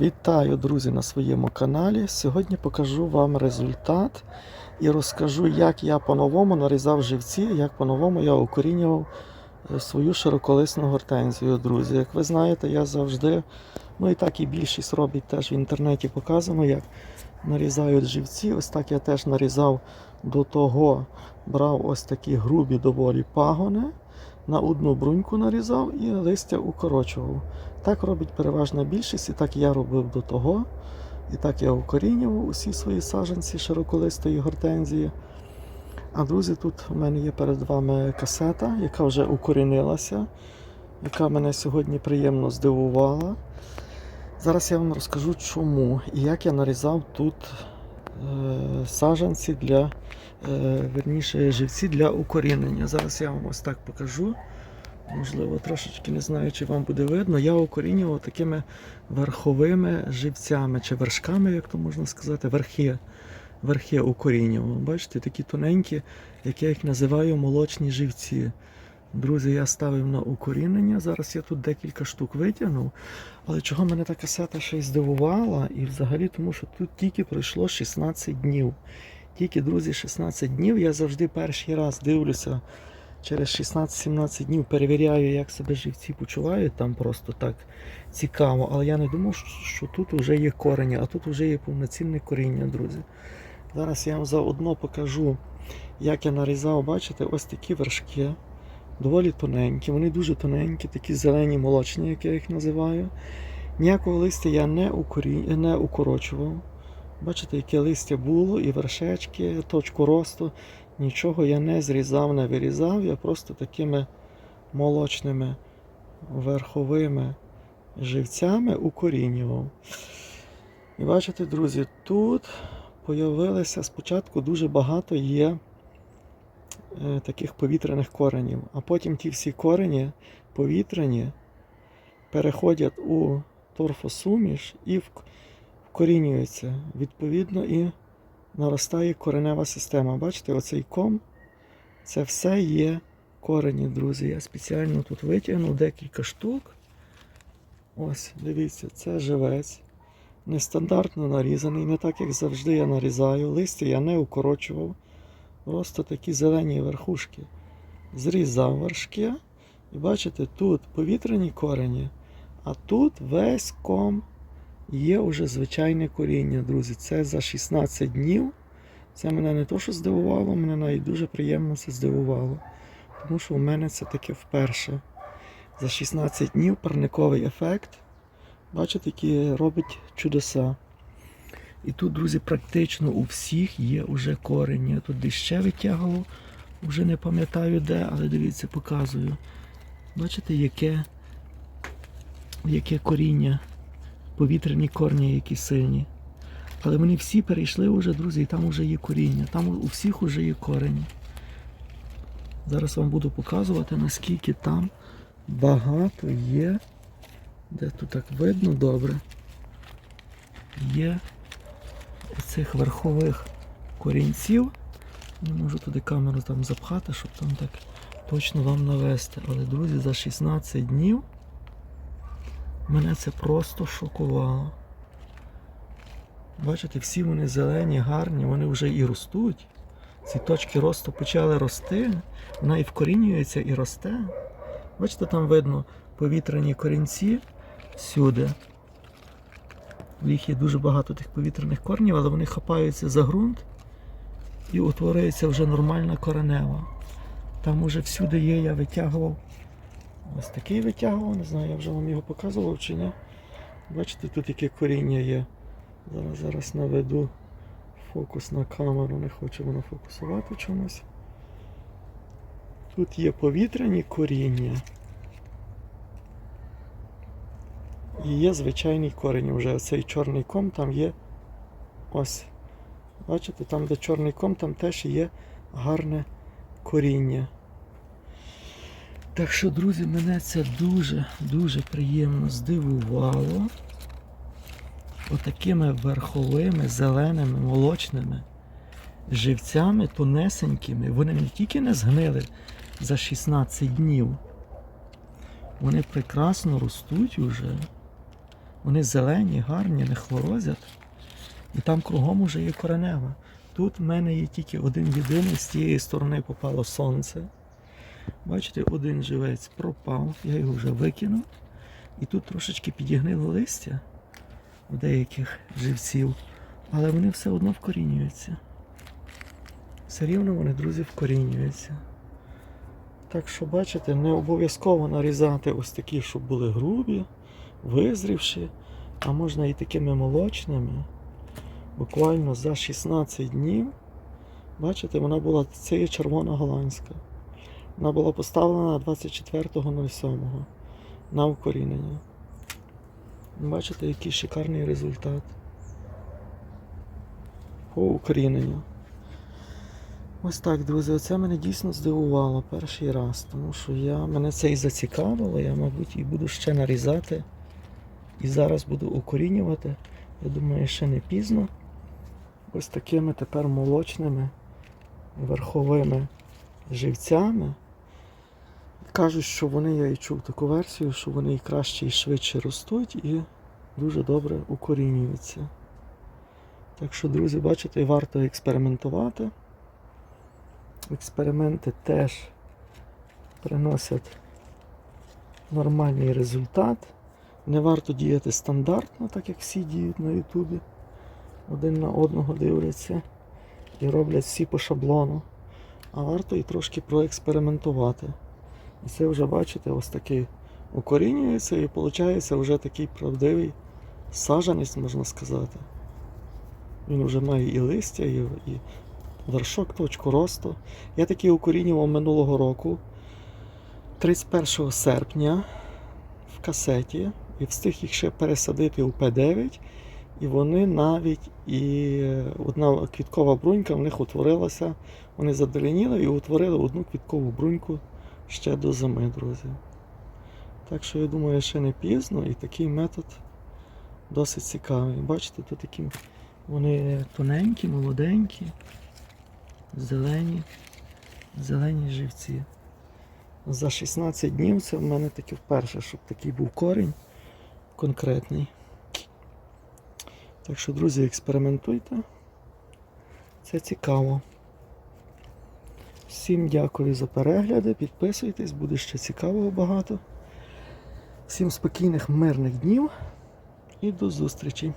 Вітаю, друзі, на своєму каналі. Сьогодні покажу вам результат і розкажу, як я по-новому нарізав живці, як по-новому я укорінював свою широколисну гортензію, друзі. Як ви знаєте, я завжди, ну і так і більшість робить теж в інтернеті показано, як нарізають живці. Ось так я теж нарізав до того, брав ось такі грубі доволі пагони. На одну бруньку нарізав і листя укорочував. Так робить переважна більшість, і так я робив до того. І так я укорінював усі свої саджанці широколистої гортензії. А друзі, тут у мене є перед вами касета, яка вже укорінилася, яка мене сьогодні приємно здивувала. Зараз я вам розкажу, чому і як я нарізав тут е, саджанці для, е, верніше, живці для укорінення. Зараз я вам ось так покажу. Можливо, трошечки не знаю, чи вам буде видно. Я укорінював такими верховими живцями чи вершками, як то можна сказати, верхи. Верхи укорінював. Бачите, такі тоненькі, як я їх називаю молочні живці. Друзі, я ставив на укорінення. Зараз я тут декілька штук витягнув. Але чого мене та касета ще й здивувала, і взагалі тому, що тут тільки пройшло 16 днів. Тільки, друзі, 16 днів. Я завжди перший раз дивлюся через 16-17 днів, перевіряю, як себе живці почувають. Там просто так цікаво. Але я не думав, що тут вже є корені, а тут вже є повноцінне коріння, друзі. Зараз я вам заодно покажу, як я нарізав, бачите, ось такі вершки. Доволі тоненькі, вони дуже тоненькі, такі зелені молочні, як я їх називаю. Ніякого листя я не, укорі... не укорочував. Бачите, яке листя було, і вершечки, точку росту. Нічого я не зрізав, не вирізав, я просто такими молочними верховими живцями укорінював. І бачите, друзі, тут появилося спочатку дуже багато є е, таких повітряних коренів, а потім ті всі корені повітряні переходять у торфосуміш і вк- вкорінюються. Відповідно, і наростає коренева система. Бачите, оцей ком це все є корені, друзі. Я спеціально тут витягнув декілька штук. Ось, дивіться, це живець. Нестандартно нарізаний, не так, як завжди я нарізаю. Листя я не укорочував. Просто такі зелені верхушки. Зрізав вершки. І бачите, тут повітряні корені, а тут весь ком є вже звичайне коріння, друзі. Це за 16 днів. Це мене не то, що здивувало, мене навіть дуже приємно це здивувало. Тому що у мене це таке вперше. За 16 днів парниковий ефект. Бачите, які робить чудеса. І тут, друзі, практично у всіх є вже корені. Тут десь ще витягував, вже не пам'ятаю де, але дивіться, показую. Бачите, яке, яке коріння, повітряні корні, які сильні. Але вони всі перейшли вже, друзі, і там вже є коріння. Там у всіх вже є корені. Зараз вам буду показувати, наскільки там багато є. Де тут так видно добре. Є цих верхових корінців. Не можу туди камеру там запхати, щоб там так точно вам навести. Але, друзі, за 16 днів мене це просто шокувало. Бачите, всі вони зелені, гарні, вони вже і ростуть. Ці точки росту почали рости, вона і вкорінюється, і росте. Бачите, там видно повітряні корінці всюди. В їх є дуже багато тих повітряних корнів, але вони хапаються за ґрунт і утворюється вже нормальна коренева. Там уже всюди є, я витягував. Ось такий витягував, не знаю, я вже вам його показував чи ні. Бачите, тут яке коріння є. Зараз зараз наведу фокус на камеру, не хочу воно фокусувати чомусь. Тут є повітряні коріння. І є звичайний корінь. Вже цей чорний ком там є ось. Бачите, там, де чорний ком, там теж є гарне коріння. Так що, друзі, мене це дуже-дуже приємно здивувало. Отакими верховими, зеленими, молочними живцями тонесенькими. Вони не тільки не згнили за 16 днів, вони прекрасно ростуть уже. Вони зелені, гарні, не хворозять. І там кругом уже є коренева. Тут в мене є тільки один єдиний, з тієї сторони попало сонце. Бачите, один живець пропав, я його вже викинув. І тут трошечки підігнило листя у деяких живців, але вони все одно вкорінюються. Все рівно вони, друзі, вкорінюються. Так що, бачите, не обов'язково нарізати ось такі, щоб були грубі, визрівші, а можна і такими молочними. Буквально за 16 днів. Бачите, вона була, це є червона голландська. Вона була поставлена 24.07 на укорінення. Бачите, який шикарний результат по укоріненню. Ось так, друзі, оце мене дійсно здивувало перший раз, тому що я, мене це і зацікавило, я, мабуть, і буду ще нарізати. І зараз буду укорінювати. Я думаю, ще не пізно. Ось такими тепер молочними верховими живцями. Кажуть, що вони, я і чув таку версію, що вони і краще і швидше ростуть і дуже добре укорінюються. Так що, друзі, бачите, варто експериментувати. Експерименти теж приносять нормальний результат. Не варто діяти стандартно, так як всі діють на Ютубі. Один на одного дивляться і роблять всі по шаблону. А варто і трошки проекспериментувати. І це вже, бачите, ось такий укорінюється і виходить вже такий правдивий саджанець, можна сказати. Він вже має і листя, і, і вершок, точку росту. Я такий укорінював минулого року, 31 серпня в касеті, і встиг їх ще пересадити у П9. І вони навіть і одна квіткова брунька в них утворилася. Вони заделеніли і утворили одну квіткову бруньку ще до зими, друзі. Так що я думаю, ще не пізно і такий метод досить цікавий. Бачите, тут такі вони тоненькі, молоденькі, зелені, зелені живці. За 16 днів це в мене таки вперше, щоб такий був корінь конкретний. Так що, друзі, експериментуйте. Це цікаво. Всім дякую за перегляди, підписуйтесь, буде ще цікавого багато. Всім спокійних, мирних днів і до зустрічі!